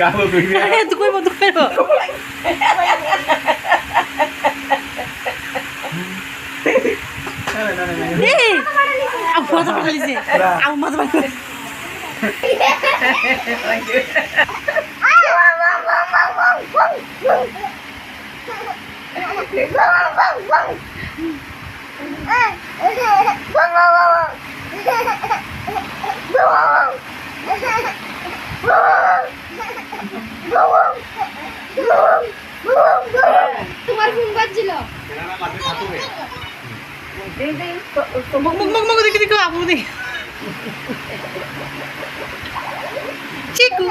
কালো তুই তো কইব তো কইব এই আউ মাথা পাঠালিছে আউ মাথা পাঠালিছে তোমার phone বাজছিল mug mug mug mug দেখি দেখি আপু দেখি চিকু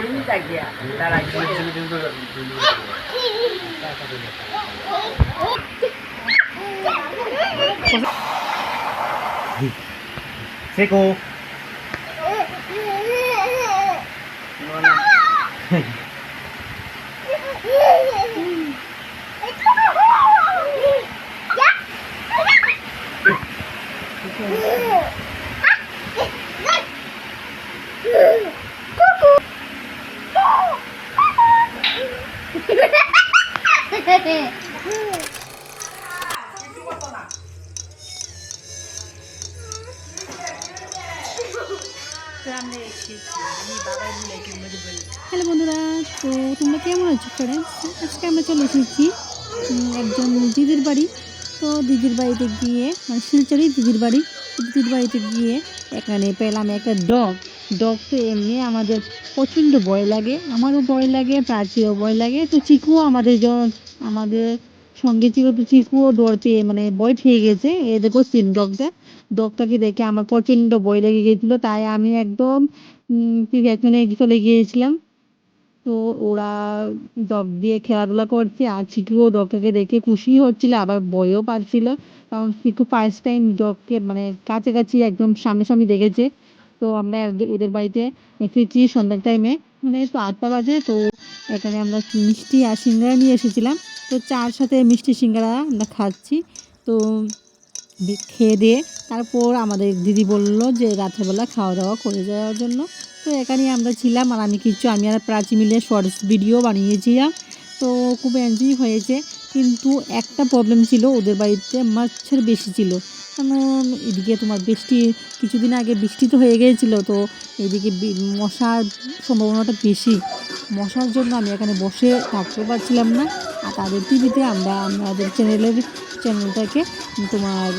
শান্ত আছে আজবি আজবি না পড়িনি হ্যালো বন্ধুরা, তো তোমরা কেমন আছো ফ্রেন্ডস আজকে আমরা চলে এসেছি একজন দিদির বাড়ি। তো দিদির বাড়িতে গিয়ে মানে শিলচরই দিদির বাড়ি। দিদির বাড়িতে গিয়ে এখানে পেলাম একটা ডগ। ডগ তো এমনি আমাদের প্রচণ্ড ভয় লাগে, আমারও ভয় লাগে প্রাচীরও ভয় লাগে, তো চিকুও আমাদের আমাদের সঙ্গে ছিল তো চিকুও ডর পেয়ে মানে ভয় পেয়ে গেছে। এ দেখো সিন ডগটা, ডগটাকে দেখে আমার প্রচণ্ড ভয় লেগে গেছিল, তাই আমি একদম এখানে চলে গিয়েছিলাম। তো ওরা ডগ দিয়ে খেলাধুলা করছে, আর চিকুও ডগটাকে দেখে খুশি হচ্ছিল, আবার ভয়ও পাচ্ছিল। কারণ চিকু ফার্স্ট টাইম ডগকে মানে কাছাকাছি একদম সামনাসামনি দেখেছে। তো আমরা ওদের বাড়িতে এসেছি সন্ধ্যার টাইমে মানে তো আটটা বাজে, তো এখানে আমরা মিষ্টি আর সিঙ্গারা নিয়ে এসেছিলাম। তো চার সাথে মিষ্টি সিঙ্গারা আমরা খাচ্ছি। তো খেয়ে দিয়ে তারপর আমাদের দিদি বলল যে রাত্রেবেলা খাওয়া দাওয়া করে যাওয়ার জন্য। তো এখানেই আমরা ছিলাম আর আমি কিছু, আমি আর প্রাচী মিলে শর্টস ভিডিও বানিয়েছিলাম। তো খুব এনজয় হয়েছে। কিন্তু একটা প্রবলেম ছিল, ওদের বাড়িতে মাছের বেশি ছিল। এদিকে তোমার বৃষ্টি, কিছুদিন আগে বৃষ্টি তো হয়ে গিয়েছিল, তো এদিকে মশার সম্ভাবনাটা বেশি। মশার জন্য আমি এখানে বসে থাকতে পারছিলাম না। আর তাদের টিভিতে আমরা, আমাদের চ্যানেলের চ্যানেলটাকে, তোমার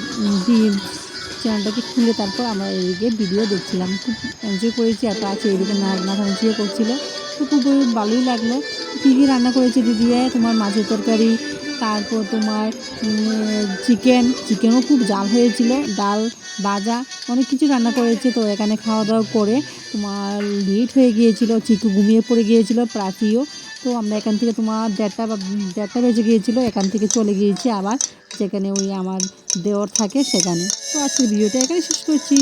চ্যানেলটাকে খুলে তারপর আমরা এদিকে ভিডিও দেখছিলাম। খুব এনজয় করেছি আর আছে, এদিকে নাচানাচিও করছিল। তো খুব ভালোই লাগল। কী কী রান্না করেছে দিদি? তোমার মাছের তরকারি তারপর তোমার চিকেন চিকেনও খুব জাল হয়েছিল, ডাল, ভাজা, অনেক কিছু রান্না করেছে, তো এখানে খাওয়া দাওয়া করে তোমার লেট হয়ে গিয়েছিল চিকু ঘুমিয়ে পড়ে গিয়েছিল প্রাচীও তো আমরা এখান থেকে তোমার দেড়টা বা দেড়টা বেজে গিয়েছিল, এখান থেকে চলে গিয়েছি আবার, যেখানে ওই আমার দেওয়ার থাকে সেখানে। তো আজকের ভিডিওটা এখানে শেষ করছি।